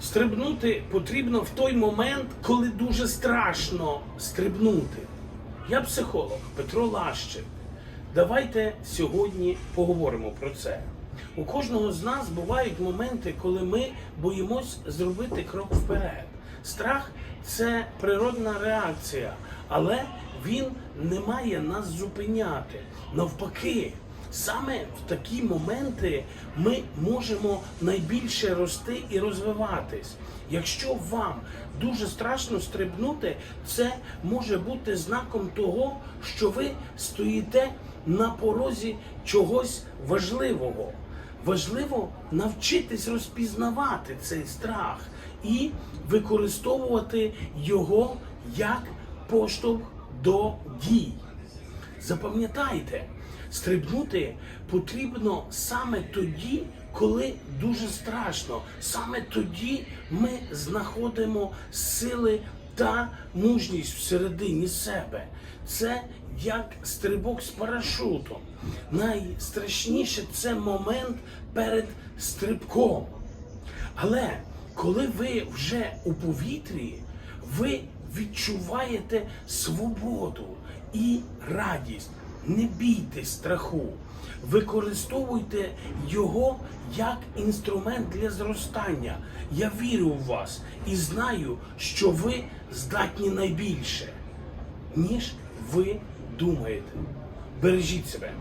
Стрибнути потрібно в той момент, коли дуже страшно стрибнути. Я психолог Петро Лащик. Давайте сьогодні поговоримо про це. У кожного з нас бувають моменти, коли ми боїмось зробити крок вперед. Страх це природна реакція, але він не має нас зупиняти. Навпаки, саме в такі моменти ми можемо найбільше рости і розвиватись. Якщо вам дуже страшно стрибнути, це може бути знаком того, що ви стоїте на порозі чогось важливого. Важливо навчитись розпізнавати цей страх і використовувати його як поштовх до дій. Запам'ятайте, стрибнути потрібно саме тоді, коли дуже страшно. Саме тоді ми знаходимо сили та мужність всередині себе. Це як стрибок з парашутом. Найстрашніше це момент перед стрибком. Але коли ви вже у повітрі, ви відчуваєте свободу і радість. Не бійтесь страху, використовуйте його як інструмент для зростання. Я вірю в вас і знаю, що ви здатні найбільше, ніж ви думаєте. Бережіть себе.